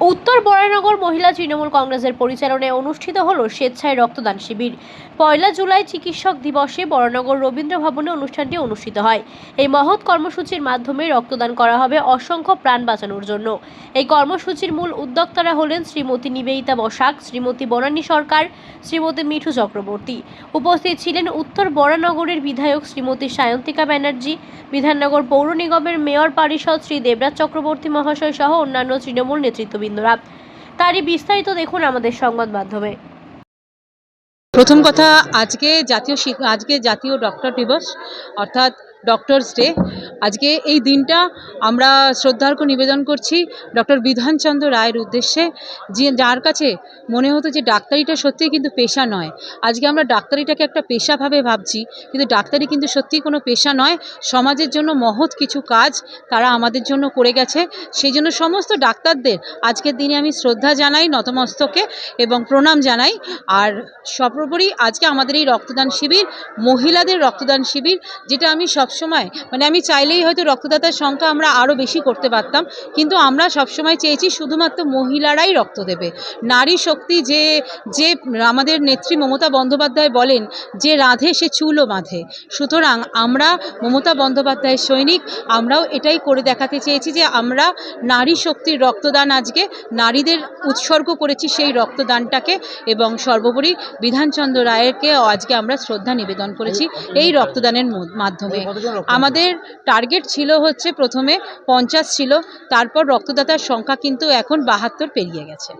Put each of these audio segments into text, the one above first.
উত্তর বরানগর মহিলা তৃণমূল কংগ্রেসের পরিচালনায় অনুষ্ঠিত হল স্বেচ্ছায় রক্তদান শিবির। পয়লা জুলাই চিকিৎসক দিবসে বরানগর রবীন্দ্র ভবনে অনুষ্ঠানটি অনুষ্ঠিত হয়। এই মহৎ কর্মসূচির মাধ্যমে রক্তদান করা হবে অসংখ্য প্রাণ বাঁচানোর জন্য। এই কর্মসূচির মূল উদ্যোক্তারা হলেন শ্রীমতী নিবেদিতা বসাক, শ্রীমতী বনানী সরকার, শ্রীমতী মিঠু চক্রবর্তী। উপস্থিত ছিলেন উত্তর বরানগরের বিধায়ক শ্রীমতী সায়ন্তিকা ব্যানার্জি, বিধাননগর পৌর নিগমের মেয়র পরিষদ শ্রী দেবরাজ চক্রবর্তী মহাশয় সহ অন্যান্য তৃণমূল নেতৃত্ববৃন্দরা তারই বিস্তারিত দেখুন আমাদের সংবাদ মাধ্যমে। প্রথম কথা, আজকে জাতীয় আজকে জাতীয় ডক্টর দিবস, অর্থাৎ ডক্টরস ডে আজকে এই দিনটা আমরা শ্রদ্ধার্ঘ নিবেদন করছি ডক্টর বিধানচন্দ্র রায়ের উদ্দেশ্যে, যে যার কাছে মনে হতো যে ডাক্তারিটা সত্যিই কিন্তু পেশা নয়। আজকে আমরা ডাক্তারিটাকে একটা পেশাভাবে ভাবছি, কিন্তু ডাক্তারি কিন্তু সত্যিই কোনো পেশা নয়। সমাজের জন্য মহৎ কিছু কাজ তারা আমাদের জন্য করে গেছে। সেই জন্য সমস্ত ডাক্তারদের আজকের দিনে আমি শ্রদ্ধা জানাই নতমস্তকে এবং প্রণাম জানাই। আর সর্বোপরি আজকে আমাদের এই রক্তদান শিবির, মহিলাদের রক্তদান শিবির, যেটা আমি সবসময় মানে আমি চাইলেই হয়তো রক্তদাতার সংখ্যা আমরা আরও বেশি করতে পারতাম কিন্তু আমরা সবসময় চেয়েছি শুধুমাত্র মহিলারাই রক্ত দেবে। নারী শক্তি যে যে আমাদের নেত্রী মমতা বন্দ্যোপাধ্যায় বলেন যে রাধে সে চুলও বাঁধে। সুতরাং আমরা মমতা বন্দ্যোপাধ্যায়ের সৈনিক আমরাও এটাই করে দেখাতে চেয়েছি যে আমরা নারী শক্তির রক্তদান আজকে নারীদের উৎসর্গ করেছি সেই রক্তদানটাকে এবং সর্বোপরি বিধানচন্দ্র রায়েরকে আজকে আমরা শ্রদ্ধা নিবেদন করেছি এই রক্তদানের মাধ্যমে। আমাদের টার্গেট ছিল হচ্ছে প্রথমে পঞ্চাশ ছিল, তারপর রক্তদাতার সংখ্যা কিন্তু এখন বাহাত্তর পেরিয়ে গেছে।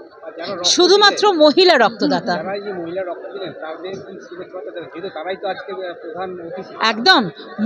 শুধুমাত্র মহিলা রক্তদাতা। একদম।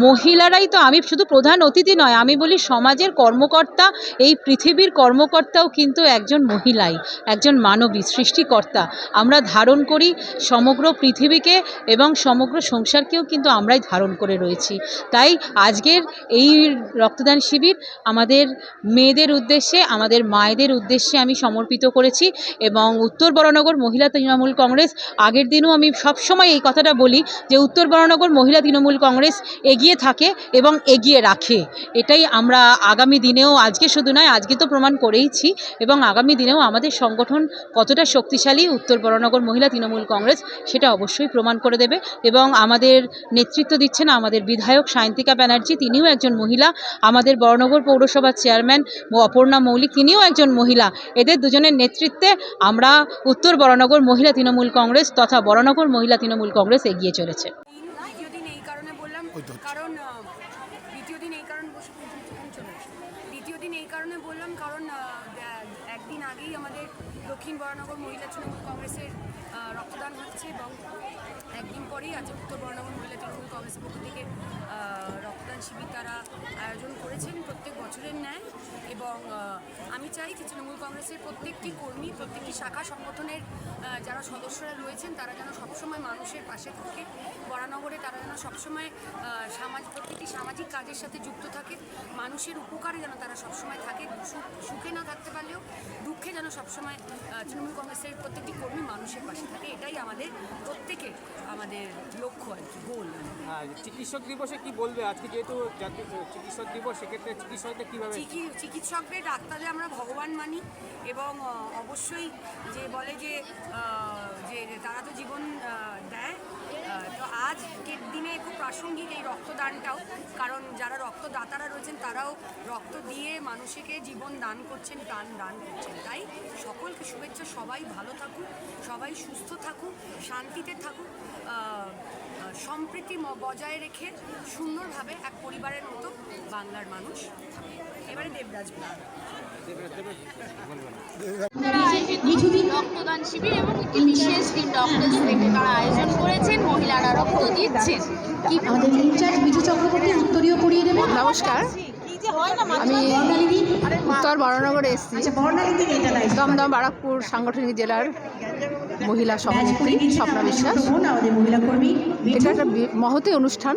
মহিলারাই তো আমি শুধু প্রধান অতিথি নয় আমি বলি সমাজের কর্মকর্তা এই পৃথিবীর কর্মকর্তাও কিন্তু একজন মহিলাই একজন মানবী সৃষ্টিকর্তা। আমরা ধারণ করি সমগ্র পৃথিবীকে এবং সমগ্র সংসারকেও কিন্তু আমরাই ধারণ করে রয়েছি। তাই আজকের এই রক্তদান শিবির আমাদের মেয়েদের উদ্দেশ্যে আমাদের মায়েদের উদ্দেশ্যে আমি সমর্পিত করেছি। এবং উত্তর বরানগর মহিলা তৃণমূল কংগ্রেস, আগের দিনও আমি সবসময় এই কথাটা বলি যে উত্তর বরানগর মহিলা তৃণমূল কংগ্রেস এগিয়ে থাকে এবং এগিয়ে রাখে। এটাই আমরা আগামী দিনেও, আজকে শুধু নয়, আজকে তো প্রমাণ করেইছি এবং আগামী দিনেও আমাদের সংগঠন কতটা শক্তিশালী উত্তর বরানগর মহিলা তৃণমূল কংগ্রেস সেটা অবশ্যই প্রমাণ করে দেবে এবং আমাদের নেতৃত্ব দিচ্ছেন আমাদের বিধায়ক সায়ন্তিকা ব্যানার্জি। তিনিও একজন মহিলা। আমাদের বরানগর পৌরসভার চেয়ারম্যান অপর্ণা মৌলিক, তিনিও একজন মহিলা। এদের দুজনের নেতৃত্বে আমরা উত্তর বরানগর মহিলা তৃণমূল কংগ্রেস তথা বরানগর মহিলা তৃণমূল কংগ্রেস এগিয়ে চলেছে দ্বিতীয় দিন এই কারণে বললাম কারণ আহ, দ্বিতীয় দিন এই কারণে বসে পৌঁছে যখন চলে আসে দ্বিতীয় দিন এই কারণে একদিন আগেই আমাদের দক্ষিণ বরানগর মহিলা তৃণমূল কংগ্রেসের রক্তদান হচ্ছে এবং একদিন পরেই আজ উত্তর বরানগর মহিলা তৃণমূল কংগ্রেসের পক্ষ থেকে রক্তদান শিবির তারা আয়োজন করেছেন প্রত্যেক বছরের ন্যায় এবং আমি চাই যে তৃণমূল কংগ্রেসের প্রত্যেকটি কর্মী, প্রত্যেকটি শাখা সংগঠনের যারা সদস্যরা রয়েছেন, তারা যেন সবসময় মানুষের পাশে থাকে। বরানগরে তারা সবসময় সামাজিক প্রত্যেকটি সামাজিক কাজের সাথে যুক্ত থাকে। মানুষের উপকারে যেন তারা সবসময় থাকে সুখ- সুখে না থাকতে পারলেও দুঃখে যেন সবসময় তৃণমূল কংগ্রেসের প্রত্যেকটি কর্মী মানুষের পাশে থাকে। এটাই আমাদের প্রত্যেকের আমাদের লক্ষ্য আর কি গোল হ্যাঁ চিকিৎসক দিবসে কি বলবে? আজকে যেহেতু চিকিৎসক দিবস সেক্ষেত্রে চিকিৎসকদের কীভাবে চিকি- চিকিৎসকদের ডাক্তারে আমরা ভগবান মানি এবং অবশ্যই যে বলে যে যে তারা তো জীবন দেয় তো আজকের দিনে খুব প্রাসঙ্গিক এই রক্তদানটাও, কারণ যারা রক্তদাতারা রয়েছেন, তারাও রক্ত দিয়ে মানুষকে জীবন দান করছেন, প্রাণ দান করছেন। তাই সকলকে শুভেচ্ছা, সবাই ভালো থাকুক, সবাই সুস্থ থাকুক, শান্তিতে থাকুক সম্প্রীতি বজায় রেখে সুন্দরভাবে এক পরিবারের বাংলার মানুষ। এবারে দেবরাজ ব্লগ রক্তদান শিবির এবং একটি বিশেষ দিন ডক্টরস তারা আয়োজন করেছেন। মহিলারা রক্ত দিচ্ছেন। কি আমাদের ইনচার্জ বিজু চক্রবর্তী উত্তরীয় পড়িয়ে দেবেন নমস্কার। আমি উত্তর বরানগরে এসেছি। আচ্ছা দমদম বারাকপুর সাংগঠনিক জেলার মহিলা সভানেত্রী স্বপ্না বিশ্বাস। মহিলা কর্মী এটা একটা মহতী অনুষ্ঠান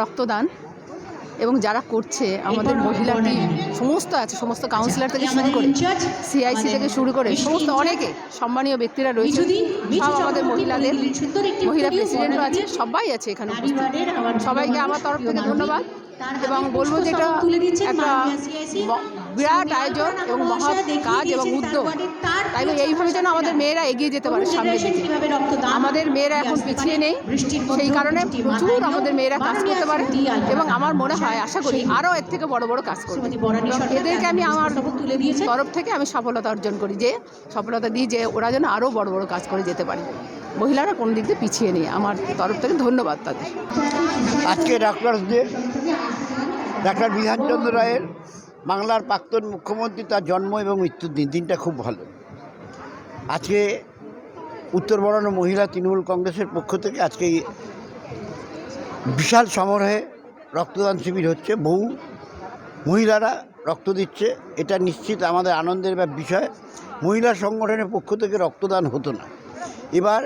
রক্তদান। এবং যারা করছে আমাদের মহিলা টিম সমস্ত আছে সমস্ত কাউন্সিলর থেকে শুরু করে সিআইসি থেকে শুরু করে সমস্ত অনেকে সম্মানীয় ব্যক্তিরা রয়েছে। সব আমাদের মহিলাদের মহিলা প্রেসিডেন্টও আছে সবাই আছে এখানে উপস্থিত। সবাইকে আমার তরফ থেকে ধন্যবাদ। এবং বলব যে এটা একটা বিরাট আয়োজন এবং মহৎ কাজ এবং উদ্যোগ। তাই এইভাবে যেন আমাদের মেয়েরা এগিয়ে যেতে পারে সামনে দিকে। আমাদের মেয়েরা এখন পিছিয়ে নেই সেই কারণে প্রচুর আমাদের মেয়েরা কাজ করতে পারে এবং আমার মনে হয় আশা করি আরও এর থেকে বড় বড় কাজ করবে। এবং এদেরকে আমি আমার। তরফ থেকে আমি সফলতা অর্জন করি যে সফলতা দিই যে ওরা যেন আরও বড় বড় কাজ করে যেতে পারে। মহিলারা কোনো দিক দিয়ে পিছিয়ে নেই আমার তরফ থেকে ধন্যবাদ তাদের। আজকে ডক্টর ডে ডাক্তার বিধানচন্দ্র রায়ের বাংলার প্রাক্তন মুখ্যমন্ত্রী তার জন্ম এবং মৃত্যুর দিন। দিনটা খুব ভালো। আজকে উত্তর বরানো মহিলা তৃণমূল কংগ্রেসের পক্ষ থেকে আজকে বিশাল সমারোহে রক্তদান শিবির হচ্ছে। বহু মহিলারা রক্ত দিচ্ছে। এটা নিশ্চিত আমাদের আনন্দের বিষয়। মহিলা সংগঠনের পক্ষ থেকে রক্তদান হতো না। এবার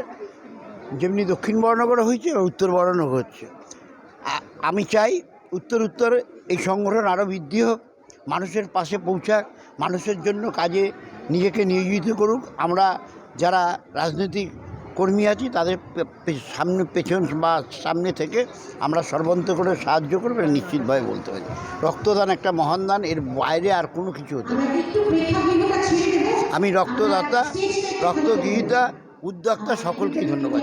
যেমনি দক্ষিণ বর্ণগরে হয়েছে উত্তর বর্ণনগর হচ্ছে। আমি চাই উত্তর উত্তর এই সংগঠন আরও বৃদ্ধি হোক, মানুষের পাশে পৌঁছাক, মানুষের জন্য কাজে নিজেকে নিয়োজিত করুক আমরা যারা রাজনৈতিক কর্মী আছি, তাদের সামনে পেছন বা সামনে থেকে আমরা সর্বন্ত করে সাহায্য করব নিশ্চিতভাবে বলতে পারি রক্তদান একটা মহান দান, এর বাইরে আর কোনো কিছু হতে। আমি রক্তদাতা রক্তগৃহীতা উদ্যোক্তা সকলকেই ধন্যবাদ।